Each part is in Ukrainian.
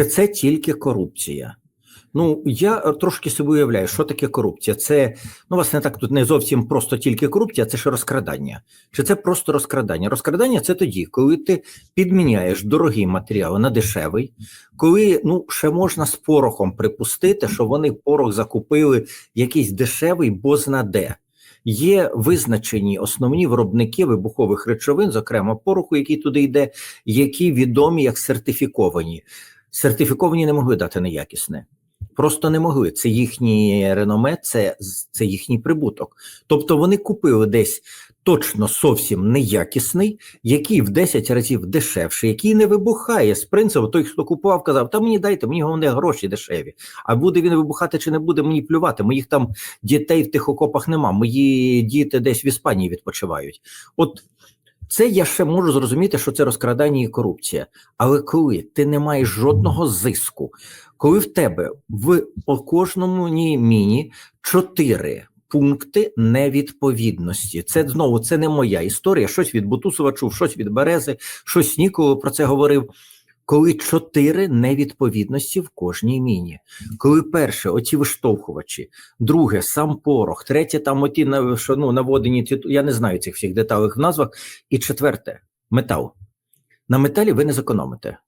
чи це тільки корупція? Ну, я е, трошки собі уявляю, що таке корупція. Це ну, власне так тут не зовсім просто тільки корупція, це ж розкрадання. Чи це просто розкрадання? Розкрадання це тоді, коли ти підміняєш дорогий матеріал на дешевий, коли ну ще можна з порохом припустити, що вони порох закупили якийсь дешевий, бо знаде. Є визначені основні виробники вибухових речовин, зокрема пороху, який туди йде, які відомі як сертифіковані. Сертифіковані не могли дати неякісне. Просто не могли. Це їхнє реноме, це, це їхній прибуток. Тобто вони купили десь точно зовсім неякісний, який в 10 разів дешевший, який не вибухає з принципу. Той, хто купував, казав: Та мені дайте, мені головне гроші дешеві. А буде він вибухати чи не буде, мені плювати. Моїх там дітей в тих окопах нема. Мої діти десь в Іспанії відпочивають. От це я ще можу зрозуміти, що це розкрадання і корупція. Але коли ти не маєш жодного зиску, коли в тебе в кожному міні чотири пункти невідповідності, це знову це не моя історія. Щось від Бутусова чув, щось від Берези, щось Ніколи про це говорив. Коли чотири невідповідності в кожній міні, коли перше, оці виштовхувачі, друге, сам порох, третє, там оті що, ну, наводені, я не знаю цих всіх деталей в назвах, і четверте метал. На металі ви не зекономите.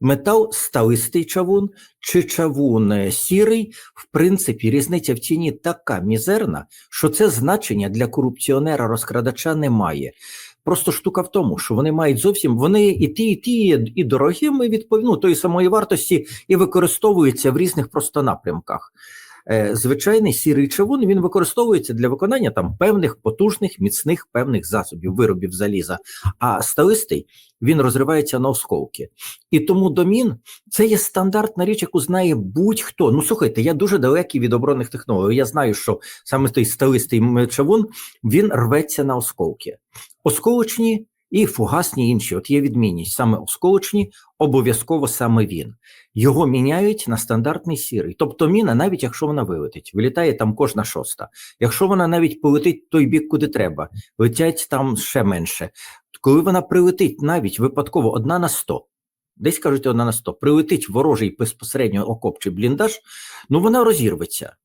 Метал сталистий чавун чи чавун сірий, в принципі, різниця в ціні така мізерна, що це значення для корупціонера розкрадача немає. Просто штука в тому, що вони мають зовсім вони і ті, і ті, і дорогими відповідно тої самої вартості і використовуються в різних просто напрямках. Е, звичайний сірий чавун він використовується для виконання там певних потужних, міцних певних засобів, виробів заліза, а сталистий він розривається на осколки. І тому домін це є стандартна річ, яку знає будь-хто. Ну слухайте, я дуже далекий від оборонних технологій. Я знаю, що саме той сталистий чавун він рветься на осколки. Осколочні і фугасні інші. От є відмінність саме осколочні, обов'язково саме він. Його міняють на стандартний сірий. Тобто міна, навіть якщо вона вилетить, вилітає там кожна шоста. Якщо вона навіть полетить той бік, куди треба, летять там ще менше. Коли вона прилетить навіть випадково одна на сто. Десь кажуть, одна на сто, прилетить ворожий безпосередньо окоп чи бліндаж, ну вона розірветься.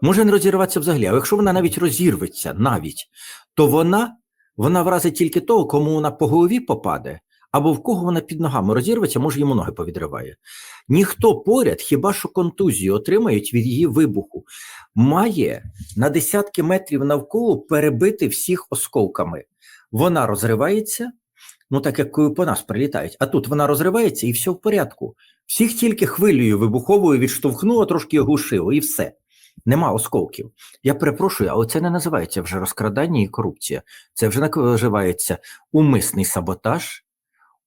Може не розірватися взагалі, але якщо вона навіть розірветься, навіть, то вона вона вразить тільки того, кому вона по голові попаде, або в кого вона під ногами розірветься, може йому ноги повідриває. Ніхто поряд, хіба що контузію отримають від її вибуху, має на десятки метрів навколо перебити всіх осколками. Вона розривається, ну так як по нас прилітають, а тут вона розривається і все в порядку. Всіх тільки хвилею вибуховою відштовхнуло, трошки оглушило, і все. Нема осколків. Я перепрошую, але це не називається вже розкрадання і корупція. Це вже називається умисний саботаж,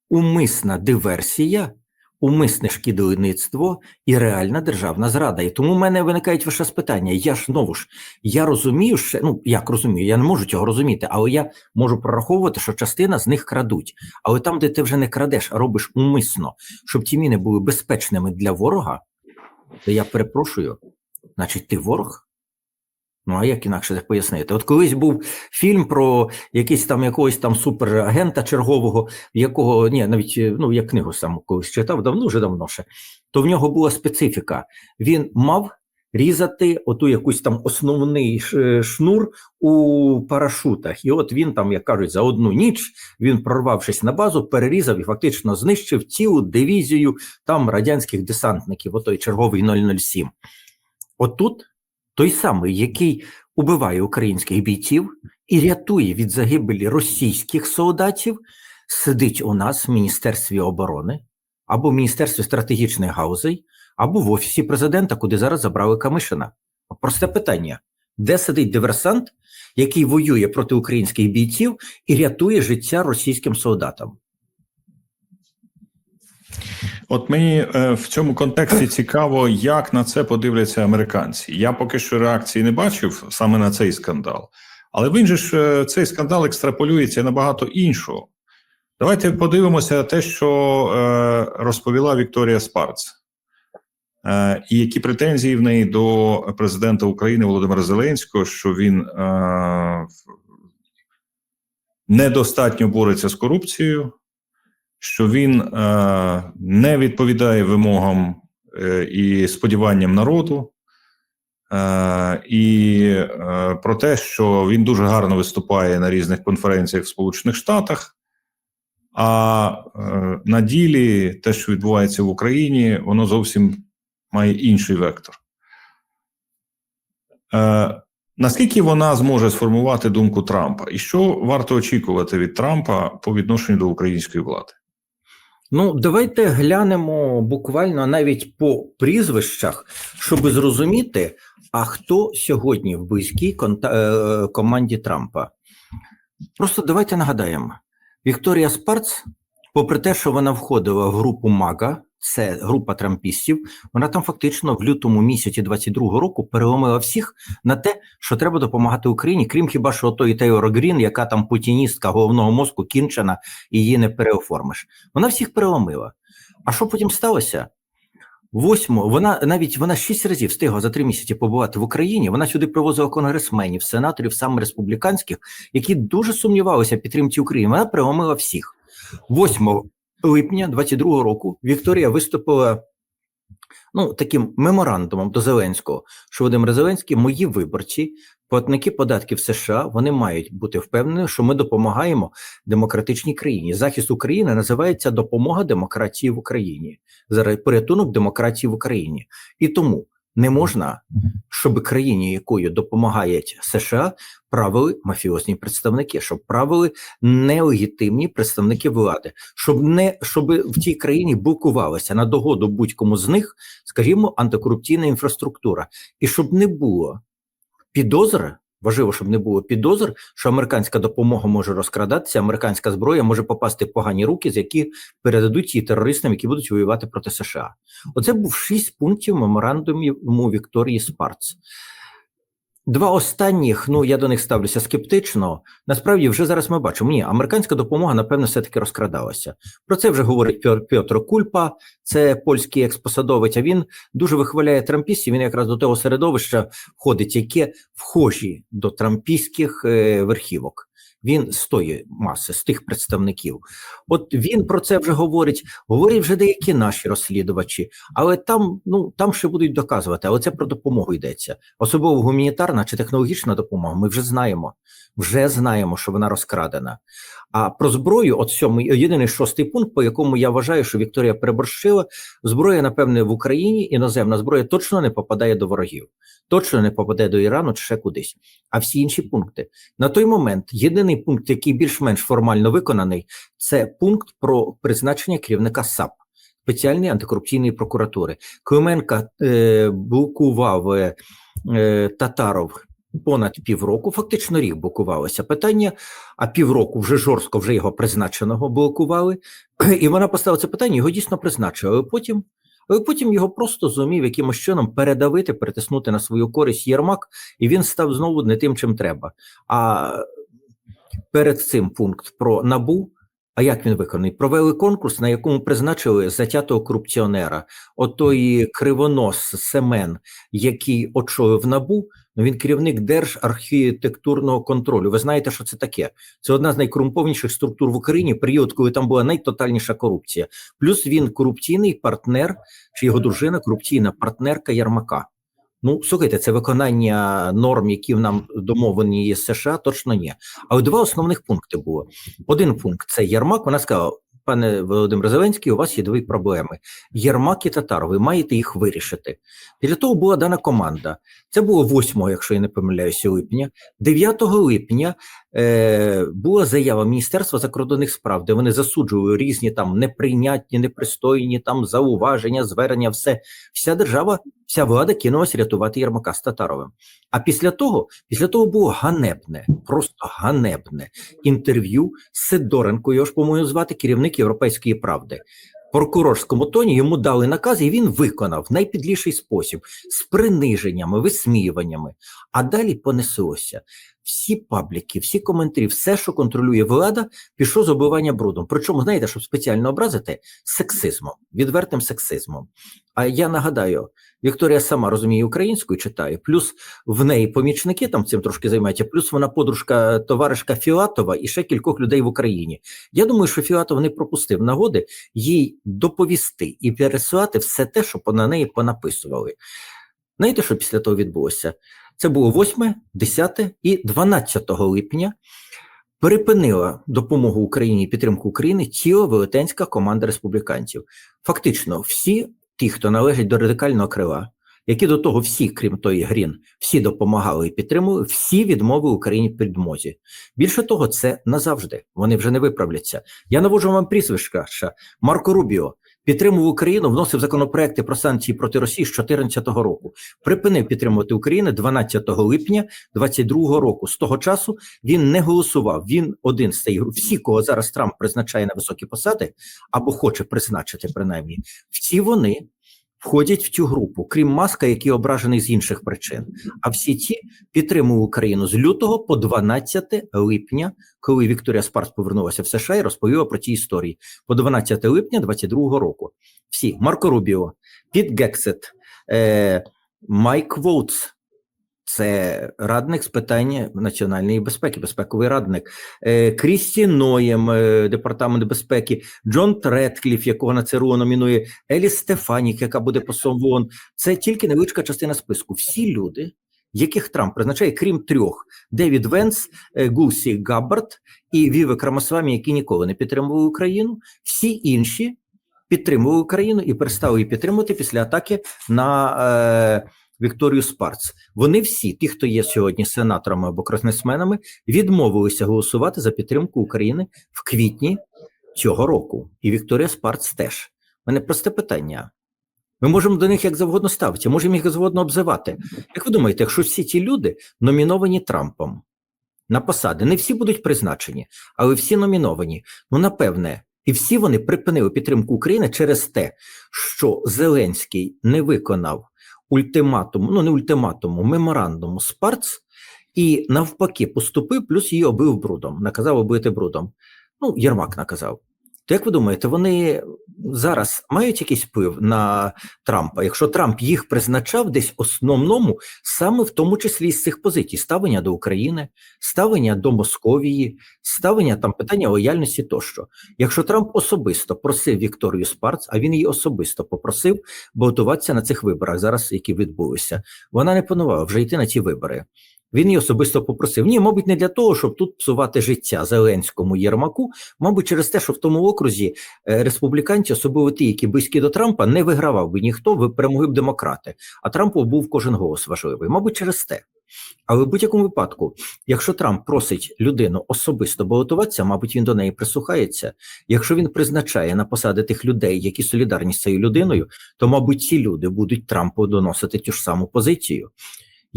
умисна диверсія, умисне шкідливництво і реальна державна зрада. І тому в мене виникають ваше питання. Я ж знову ж я розумію, що ну як розумію, я не можу цього розуміти, але я можу прораховувати, що частина з них крадуть. Але там, де ти вже не крадеш, а робиш умисно, щоб ті міни були безпечними для ворога, то я перепрошую. Значить, ти ворог? Ну, а як інакше пояснити? От колись був фільм про якийсь там якогось там суперагента чергового, якого ні, навіть ну я книгу сам колись читав, давно вже давно ще, то в нього була специфіка. Він мав різати оту якусь там основний шнур у парашутах. І от він там, як кажуть, за одну ніч він, прорвавшись на базу, перерізав і фактично знищив цілу дивізію там радянських десантників, отой черговий 007. Отут той самий, який убиває українських бійців і рятує від загибелі російських солдатів, сидить у нас в Міністерстві оборони або в Міністерстві стратегічних гаузей, або в Офісі президента, куди зараз забрали Камишина. Просте питання: де сидить диверсант, який воює проти українських бійців і рятує життя російським солдатам? От мені е, в цьому контексті цікаво, як на це подивляться американці. Я поки що реакції не бачив саме на цей скандал, але він же ж е, цей скандал екстраполюється на багато іншого. Давайте подивимося те, що е, розповіла Вікторія Спарц, е, і які претензії в неї до президента України Володимира Зеленського, що він е, недостатньо бореться з корупцією що він е, не відповідає вимогам е, і сподіванням народу, е, і про те, що він дуже гарно виступає на різних конференціях в Сполучених Штатах. А на ділі те, що відбувається в Україні, воно зовсім має інший вектор. Наскільки вона зможе сформувати думку Трампа? І що варто очікувати від Трампа по відношенню до української влади? Ну, давайте глянемо буквально навіть по прізвищах, щоб зрозуміти, а хто сьогодні в близькій конта- е, команді Трампа. Просто давайте нагадаємо: Вікторія Спарц, попри те, що вона входила в групу МАГА, це група трампістів, вона там фактично в лютому місяці 22-го року переломила всіх на те, що треба допомагати Україні, крім хіба що тої Тейора Грін, яка там путіністка головного мозку кінчена, і її не переоформиш. Вона всіх переломила. А що потім сталося? Восьмо, вона навіть вона шість разів встигла за три місяці побувати в Україні. Вона сюди привозила конгресменів, сенаторів, саме республіканських, які дуже сумнівалися в підтримці України. Вона переломила всіх. 8 липня 22 року Вікторія виступила ну, таким меморандумом до Зеленського, що Володимир Зеленський, мої виборці, платники податків США, вони мають бути впевнені, що ми допомагаємо демократичній країні. Захист України називається допомога демократії в Україні, зараз порятунок демократії в Україні. І тому не можна, щоб країні, якою допомагають США, правили мафіозні представники, щоб правили нелегітимні представники влади, щоб не щоб в тій країні блокувалася на догоду будь-кому з них, скажімо, антикорупційна інфраструктура, і щоб не було підозри. Важливо, щоб не було підозр, що американська допомога може розкрадатися, американська зброя може попасти в погані руки, з які передадуть її терористам, які будуть воювати проти США. Оце був шість пунктів меморандуму Вікторії Спарц. Два останніх, ну я до них ставлюся скептично. Насправді, вже зараз ми бачимо, ні, американська допомога, напевно, все-таки розкрадалася. Про це вже говорить Пьор- Пьотр Кульпа, це польський експосадовець. А він дуже вихваляє трампістів. Він якраз до того середовища входить, яке вхожі до трампійських е, верхівок. Він з тої маси, з тих представників. От він про це вже говорить. Говорять вже деякі наші розслідувачі, але там, ну там ще будуть доказувати. Але це про допомогу йдеться. Особливо гуманітарна чи технологічна допомога. Ми вже знаємо, вже знаємо, що вона розкрадена. А про зброю, от сьомий єдиний шостий пункт, по якому я вважаю, що Вікторія переборщила, зброя, напевне, в Україні іноземна зброя точно не попадає до ворогів, точно не попаде до Ірану чи ще кудись. А всі інші пункти на той момент єдиний пункт, який більш-менш формально виконаний, це пункт про призначення керівника САП. Спеціальної антикорупційної прокуратури Клименка е, блокував е, е, Татаров понад півроку, фактично рік блокувалося питання, а півроку вже жорстко вже його призначеного блокували. І вона поставила це питання, його дійсно призначили. Але потім, але потім його просто зумів якимось чином передавити, перетиснути на свою користь Єрмак, і він став знову не тим, чим треба. А перед цим пункт про набу. А як він виконаний? Провели конкурс, на якому призначили затятого корупціонера. Отої кривонос Семен, який очолив набу. Ну він керівник держархітектурного контролю. Ви знаєте, що це таке? Це одна з найкорумпованіших структур в Україні. Період, коли там була найтотальніша корупція. Плюс він корупційний партнер, чи його дружина корупційна партнерка Ярмака. Ну, слухайте, це виконання норм, які нам домовлені з США, точно ні. Але два основних пункти було. Один пункт це Єрмак. Вона сказала: пане Володимир Зеленський, у вас є дві проблеми: Єрмак і Татар, ви маєте їх вирішити. Для того була дана команда. Це було 8, якщо я не помиляюся, липня. 9 липня е, була заява Міністерства закордонних справ, де вони засуджували різні там неприйнятні, непристойні там зауваження, звернення, все. Вся держава, вся влада кинулась рятувати Єрмака з Татаровим. А після того, після того було ганебне, просто ганебне інтерв'ю з Сидоренко, його ж, по-моєму, звати керівник Європейської правди. Прокурорському тоні йому дали наказ, і він виконав в найпідліший спосіб з приниженнями, висміюваннями. А далі понеслося. Всі пабліки, всі коментарі, все, що контролює влада, пішло з оббивання брудом. Причому, знаєте, щоб спеціально образити сексизмом, відвертим сексизмом. А я нагадаю, Вікторія сама розуміє українську читає, плюс в неї помічники там цим трошки займаються, плюс вона подружка товаришка Фіатова і ще кількох людей в Україні. Я думаю, що Фіатов не пропустив нагоди їй доповісти і пересувати все те, що на неї понаписували. Знаєте, що після того відбулося? Це було 8, 10 і 12 липня. Перепинила допомогу Україні і підтримку України тіло велетенська команда республіканців. Фактично, всі ті, хто належить до радикального крила, які до того всі, крім тої Грін, всі допомагали і підтримували, всі відмови Україні підмозі. Більше того, це назавжди. Вони вже не виправляться. Я наводжу вам прізвиська. Марко Рубіо підтримував Україну, вносив законопроекти про санкції проти Росії з 2014 року. Припинив підтримувати Україну 12 липня 2022 року. З того часу він не голосував. Він один з групи. Всі, кого зараз Трамп призначає на високі посади, або хоче призначити принаймні, всі вони входять в цю групу, крім маска, який ображений з інших причин. А всі ті підтримують Україну з лютого по 12 липня, коли Вікторія Спарс повернулася в США і розповіла про ті історії. По 12 липня 22 року. Всі Марко Рубіо, Піт Гексет, е, Майк Воутс. Це радник з питання національної безпеки, безпековий радник е, Крісті Ноєм, е, департамент безпеки, Джон Тредкліф, якого на ЦРУ номінує, Елі Стефанік, яка буде послом ООН. Це тільки невеличка частина списку. Всі люди, яких Трамп призначає, крім трьох: Девід Венс, е, Гусі Габбард і Віве Крамасвамі, які ніколи не підтримували Україну. Всі інші підтримували Україну і перестали її підтримувати після атаки на. Е, Вікторію Спарц. Вони всі, ті, хто є сьогодні сенаторами або конгресменами, відмовилися голосувати за підтримку України в квітні цього року. І Вікторія Спарц теж. У мене просте питання. Ми можемо до них як завгодно ставитися, можемо їх завгодно обзивати. Як ви думаєте, якщо всі ці люди номіновані Трампом на посади, не всі будуть призначені, але всі номіновані, ну напевне, і всі вони припинили підтримку України через те, що Зеленський не виконав ультиматуму, ну не ультиматуму, меморандуму з Парц і навпаки поступив, плюс її обив брудом, наказав обити брудом. Ну, Єрмак наказав. То як ви думаєте, вони зараз мають якийсь вплив на Трампа, якщо Трамп їх призначав десь основному, саме в тому числі з цих позицій: ставлення до України, ставлення до Московії, ставлення там питання лояльності тощо. Якщо Трамп особисто просив Вікторію Спарц, а він її особисто попросив балотуватися на цих виборах, зараз які відбулися, вона не планувала вже йти на ці вибори. Він її особисто попросив. Ні, мабуть, не для того, щоб тут псувати життя Зеленському Єрмаку, мабуть, через те, що в тому окрузі е, республіканці, особливо ті, які близькі до Трампа, не вигравав би ніхто, перемогли б демократи. А Трампу був кожен голос важливий. Мабуть, через те. Але в будь-якому випадку, якщо Трамп просить людину особисто балотуватися, мабуть, він до неї прислухається. Якщо він призначає на посади тих людей, які солідарні з цією людиною, то, мабуть, ці люди будуть Трампу доносити ту ж саму позицію.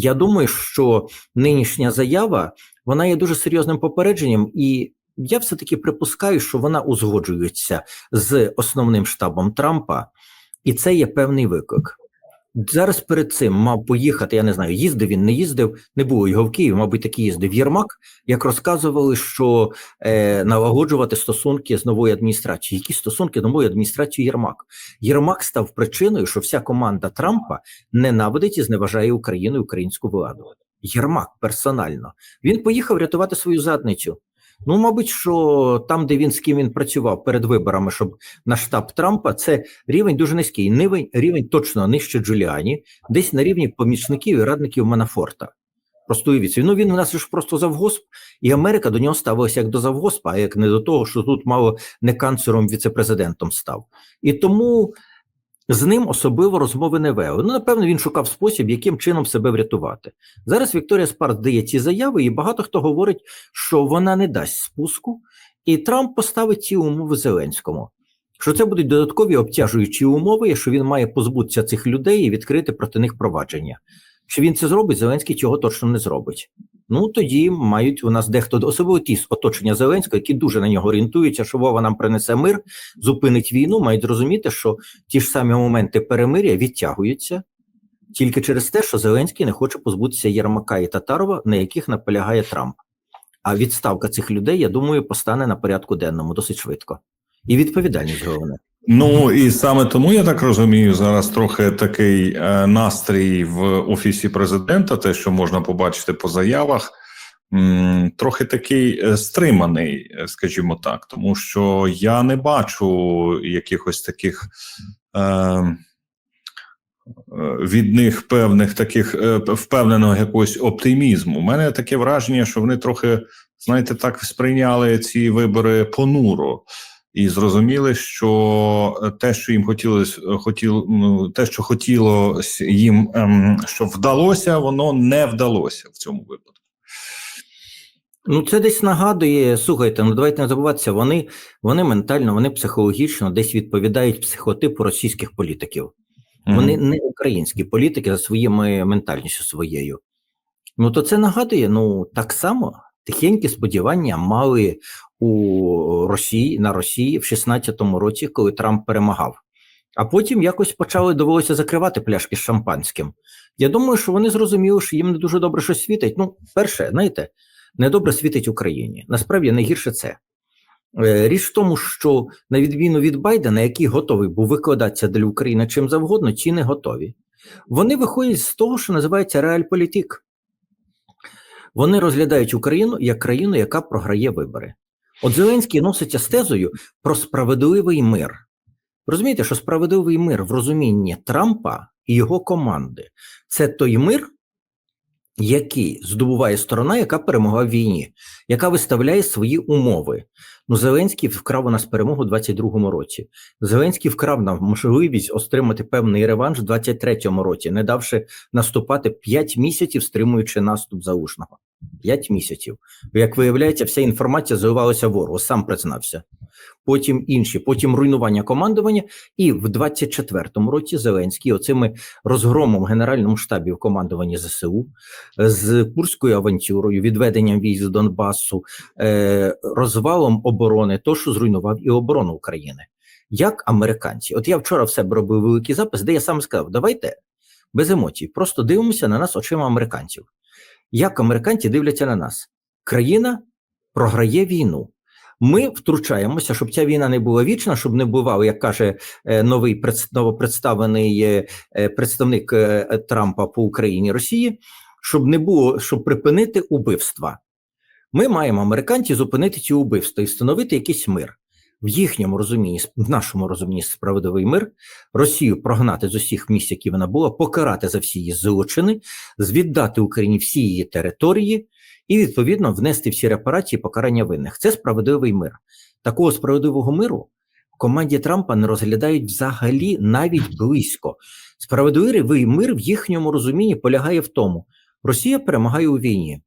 Я думаю, що нинішня заява вона є дуже серйозним попередженням, і я все таки припускаю, що вона узгоджується з основним штабом Трампа, і це є певний виклик. Зараз перед цим мав поїхати, я не знаю, їздив він, не їздив, не було його в Києві, мабуть, таки їздив Єрмак, як розказували, що е, налагоджувати стосунки з новою адміністрацією. Які стосунки з новою адміністрацією Єрмак? Єрмак став причиною, що вся команда Трампа ненавидить і зневажає Україну і українську владу. Єрмак персонально. Він поїхав рятувати свою задницю. Ну, мабуть, що там, де він з ким він працював перед виборами, щоб на штаб Трампа, це рівень дуже низький. Рівень, рівень точно нижче Джуліані, десь на рівні помічників і радників Манафорта. Просто уявіть, ну він у нас ж просто завгосп, і Америка до нього ставилася як до завгоспа, а як не до того, що тут мало не канцлером, віцепрезидентом став. І тому з ним особливо розмови не вели. Ну, напевно, він шукав спосіб, яким чином себе врятувати. Зараз Вікторія Спарс дає ці заяви, і багато хто говорить, що вона не дасть спуску, і Трамп поставить ці умови Зеленському. Що це будуть додаткові обтяжуючі умови, що він має позбутися цих людей і відкрити проти них провадження. Чи він це зробить? Зеленський цього точно не зробить. Ну тоді мають у нас дехто особливо ті з оточення Зеленського, які дуже на нього орієнтуються, що Вова нам принесе мир, зупинить війну, мають зрозуміти, що ті ж самі моменти перемиря відтягуються тільки через те, що Зеленський не хоче позбутися Єрмака і Татарова, на яких наполягає Трамп. А відставка цих людей, я думаю, постане на порядку денному досить швидко. І відповідальність головне. Ну і саме тому я так розумію, зараз трохи такий е, настрій в офісі президента, те, що можна побачити по заявах, трохи такий е, стриманий, е, скажімо так, тому що я не бачу якихось таких. Від них певних таких впевненого якогось оптимізму. У мене таке враження, що вони трохи, знаєте, так сприйняли ці вибори понуро і зрозуміли, що те, що їм хотілося, хотіло, ну, те, що хотіло їм, ем, щоб вдалося, воно не вдалося в цьому випадку. Ну, це десь нагадує, слухайте, ну давайте не забуватися, вони, вони ментально, вони психологічно десь відповідають психотипу російських політиків. Вони не українські політики за своїми ментальністю своєю. Ну, то це нагадує, ну, так само тихенькі сподівання мали у Росії на Росії в 16-му році, коли Трамп перемагав. А потім якось почали довелося закривати пляшки з шампанським. Я думаю, що вони зрозуміли, що їм не дуже добре щось світить. Ну, перше, знаєте, недобре світить Україні. Насправді найгірше це. Е, Річ в тому, що на відміну від Байдена, який готовий був викладатися для України чим завгодно, ці не готові. Вони виходять з того, що називається реальполітик. Вони розглядають Україну як країну, яка програє вибори. От Зеленський носиться з тезою про справедливий мир. Розумієте, що справедливий мир в розумінні Трампа і його команди це той мир, який здобуває сторона, яка перемогла в війні, яка виставляє свої умови. Ну, Зеленський вкрав у нас перемогу у 22-му році. Зеленський вкрав нам можливість отримати певний реванш у 23-му році, не давши наступати 5 місяців, стримуючи наступ заушного. 5 місяців. Як виявляється, вся інформація заливалася ворогу, сам признався. Потім інші, потім руйнування командування. І в 24-му році Зеленський оцими розгромом генеральному штабі в командуванні ЗСУ з Курською авантюрою, відведенням військ з Донбасу, е, розвалом оборони, то що зруйнував і оборону України. Як американці, от я вчора в себе робив великий запис, де я сам сказав: давайте без емоцій, просто дивимося на нас очима американців. Як американці дивляться на нас? Країна програє війну. Ми втручаємося, щоб ця війна не була вічна, щоб не бував, як каже е, новий пред- новопредставлений е, е, представник Трампа по Україні Росії, щоб не було, щоб припинити убивства. Ми маємо американці зупинити ці убивства і встановити якийсь мир. В їхньому розумінні, в нашому розумінні справедливий мир, Росію прогнати з усіх місць, які вона була, покарати за всі її злочини, віддати Україні всі її території і відповідно внести всі репарації покарання винних. Це справедливий мир. Такого справедливого миру в команді Трампа не розглядають взагалі навіть близько. Справедливий мир в їхньому розумінні полягає в тому, Росія перемагає у війні.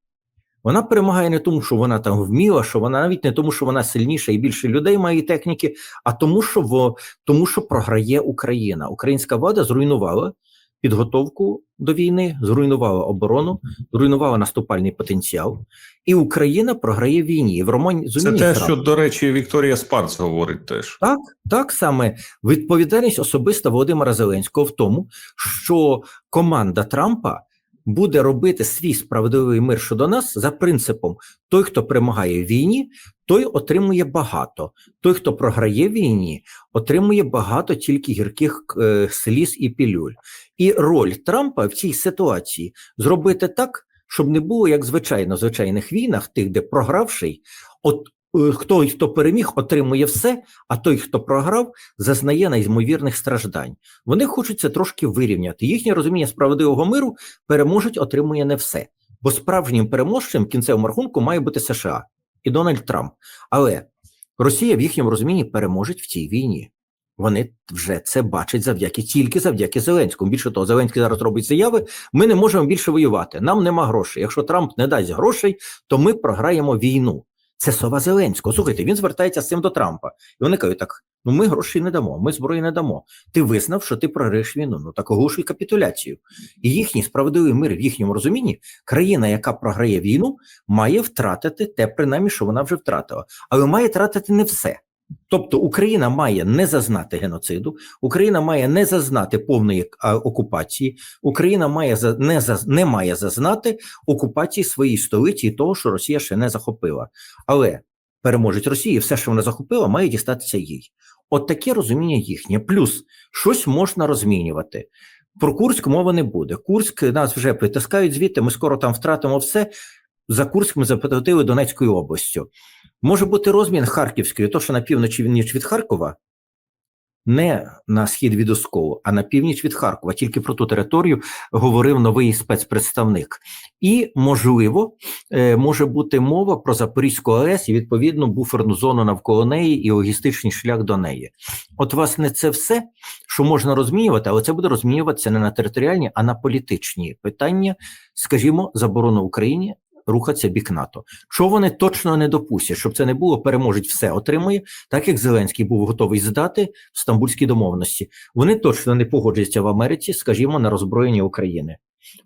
Вона перемагає не тому, що вона там вміла, що вона навіть не тому, що вона сильніша і більше людей має і техніки, а тому, що в тому, що програє Україна. Українська влада зруйнувала підготовку до війни, зруйнувала оборону, зруйнувала наступальний потенціал, і Україна програє війні. В романі Це те, що, до речі, Вікторія Спарц говорить теж. так, так саме відповідальність особиста Володимира Зеленського в тому, що команда Трампа буде робити свій справедливий мир щодо нас за принципом: той, хто перемагає в війні, той отримує багато. Той, хто програє в війні, отримує багато тільки гірких е, сліз і пілюль. І роль Трампа в цій ситуації зробити так, щоб не було як звичайно в звичайних війнах, тих, де програвший, от хто хто переміг, отримує все, а той, хто програв, зазнає найзмовірних страждань. Вони хочуть це трошки вирівняти. Їхнє розуміння справедливого миру переможуть, отримує не все. Бо справжнім переможцем кінцевому рахунку має бути США і Дональд Трамп. Але Росія в їхньому розумінні переможе в цій війні. Вони вже це бачать завдяки тільки завдяки Зеленському. Більше того, Зеленський зараз робить заяви. Ми не можемо більше воювати. Нам нема грошей. Якщо Трамп не дасть грошей, то ми програємо війну. Це сова Зеленського. Слухайте, він звертається з цим до Трампа. І вони кажуть: так: ну ми грошей не дамо, ми зброї не дамо. Ти визнав, що ти програєш війну. Ну так оголошуй капітуляцію. І їхній справедливий мир в їхньому розумінні, країна, яка програє війну, має втратити те, принаймні, що вона вже втратила, але має втратити не все. Тобто Україна має не зазнати геноциду, Україна має не зазнати повної окупації, Україна має не не має зазнати окупації своєї столиці і того, що Росія ще не захопила. Але переможець Росії, все, що вона захопила, має дістатися їй. От таке розуміння їхнє. Плюс щось можна розмінювати. Про Курськ мови не буде. Курськ нас вже притискають звідти. Ми скоро там втратимо все. За Курськ ми заплатили Донецькою областю. Може бути розмін Харківської, то що на півночі ніч від Харкова, не на схід від Осколу, а на північ від Харкова. Тільки про ту територію говорив новий спецпредставник. І, можливо, е, може бути мова про Запорізьку АЕС і відповідно буферну зону навколо неї і логістичний шлях до неї. От, власне, це все, що можна розмінювати, але це буде розмінюватися не на територіальні, а на політичні питання, скажімо, заборону Україні. Рухатися бік НАТО. Чого вони точно не допустять, щоб це не було, переможуть все отримує, так як Зеленський був готовий здати в стамбульській домовленості. Вони точно не погоджуються в Америці, скажімо, на роззброєння України.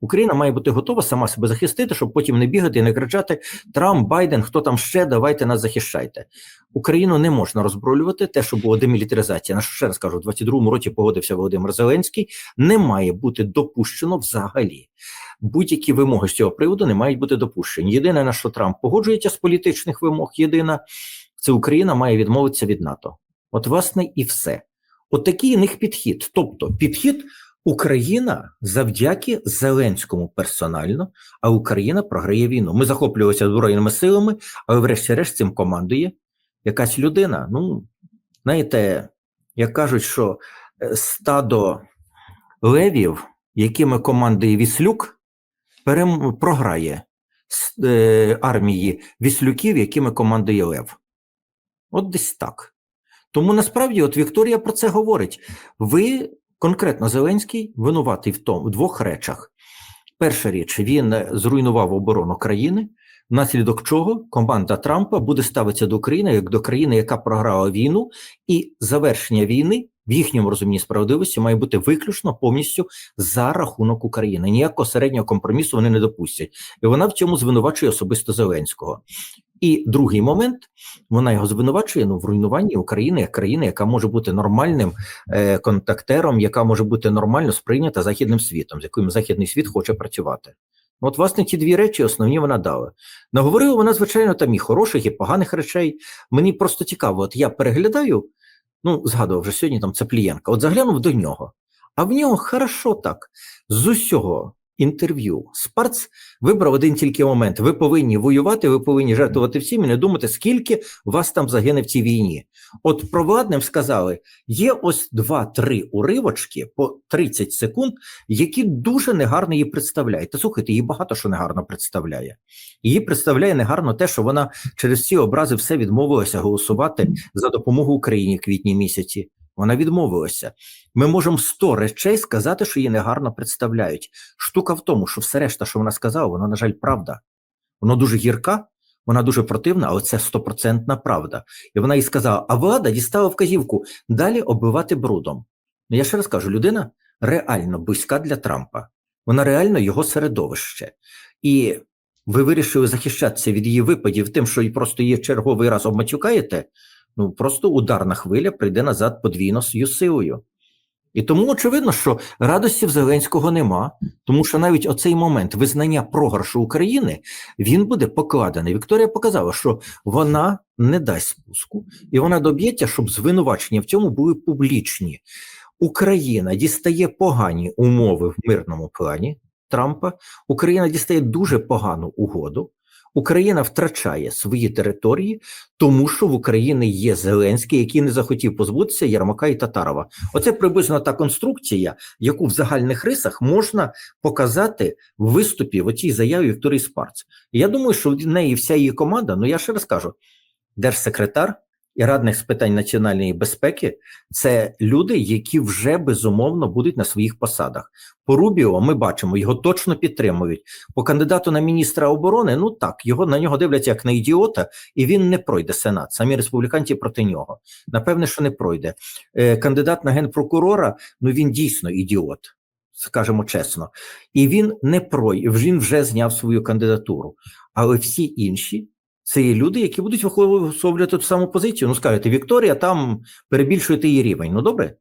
Україна має бути готова сама себе захистити, щоб потім не бігати і не кричати Трамп, Байден, хто там ще, давайте нас захищайте. Україну не можна роззброювати. Те, що було демілітаризація, на що ще раз кажу, у 22-му році погодився Володимир Зеленський, не має бути допущено взагалі. Будь-які вимоги з цього приводу не мають бути допущені. Єдине, на що Трамп погоджується з політичних вимог, єдина це Україна має відмовитися від НАТО. От, власне, і все. От такий у них підхід. Тобто, підхід Україна завдяки Зеленському персонально, а Україна програє війну. Ми захоплювалися збройними силами, але врешті-решт цим командує якась людина. Ну, знаєте, як кажуть, що е, стадо левів, якими командує Віслюк, перем... програє е, армії віслюків, якими командує Лев. От десь так. Тому насправді, от Вікторія про це говорить. Ви конкретно Зеленський винуватий в тому в двох речах. Перша річ, він е, зруйнував оборону країни, внаслідок чого команда Трампа буде ставитися до України як до країни, яка програла війну, і завершення війни в їхньому розумінні справедливості має бути виключно повністю за рахунок України. Ніякого середнього компромісу вони не допустять. І вона в цьому звинувачує особисто Зеленського. І другий момент вона його звинувачує ну, в руйнуванні України як країни, яка може бути нормальним е, контактером, яка може бути нормально сприйнята західним світом, з яким західний світ хоче працювати. От, власне, ті дві речі основні вона дала. Наговорила вона, звичайно, там і хороших, і поганих речей. Мені просто цікаво, от я переглядаю, ну, згадував вже сьогодні там Цеплієнка, от заглянув до нього, а в нього хорошо так, з усього інтерв'ю. Спарц вибрав один тільки момент: ви повинні воювати, ви повинні жертвувати всім і не думати, скільки вас там загине в цій війні. От провладним сказали: є ось два-три уривочки по 30 секунд, які дуже негарно її представляють. Та слухайте, її багато що негарно представляє. Її представляє негарно те, що вона через ці образи все відмовилася голосувати за допомогу Україні в квітні місяці. Вона відмовилася. Ми можемо 100 речей сказати, що її негарно представляють. Штука в тому, що все решта, що вона сказала, воно, на жаль, правда. Воно дуже гірка, вона дуже противна, але це стопроцентна правда. І вона їй сказала: а влада дістала вказівку далі оббивати брудом. Ну я ще раз кажу: людина реально близька для Трампа, вона реально його середовище. І ви вирішили захищатися від її випадів тим, що просто її черговий раз обматюкаєте. Ну просто ударна хвиля прийде назад подвійно її силою. І тому очевидно, що радості в Зеленського нема, тому що навіть оцей момент визнання програшу України він буде покладений. Вікторія показала, що вона не дасть спуску, і вона доб'ється, щоб звинувачення в цьому були публічні. Україна дістає погані умови в мирному плані Трампа. Україна дістає дуже погану угоду. Україна втрачає свої території, тому що в Україні є Зеленський, який не захотів позбутися Ярмака і Татарова. Оце приблизно та конструкція, яку в загальних рисах можна показати в виступі в оцій заяві Вікторії Спарц. Я думаю, що в неї вся її команда, ну я ще раз кажу, держсекретар і радник з питань національної безпеки це люди, які вже безумовно будуть на своїх посадах. По Рубіо ми бачимо, його точно підтримують. По кандидату на міністра оборони, ну так, його на нього дивляться як на ідіота, і він не пройде Сенат. Самі республіканці проти нього. Напевне, що не пройде. Е, кандидат на генпрокурора, ну він дійсно ідіот. Скажемо чесно, і він не пройде, він вже зняв свою кандидатуру. Але всі інші це є люди, які будуть висловлювати ту саму позицію. Ну, скажете, Вікторія там перебільшуєте її рівень. Ну добре.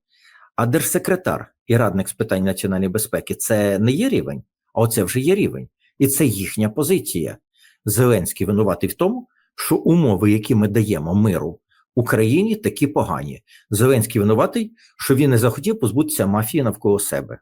А держсекретар і радник з питань національної безпеки це не є рівень, а оце вже є рівень. І це їхня позиція. Зеленський винуватий в тому, що умови, які ми даємо миру Україні такі погані. Зеленський винуватий, що він не захотів позбутися мафії навколо себе.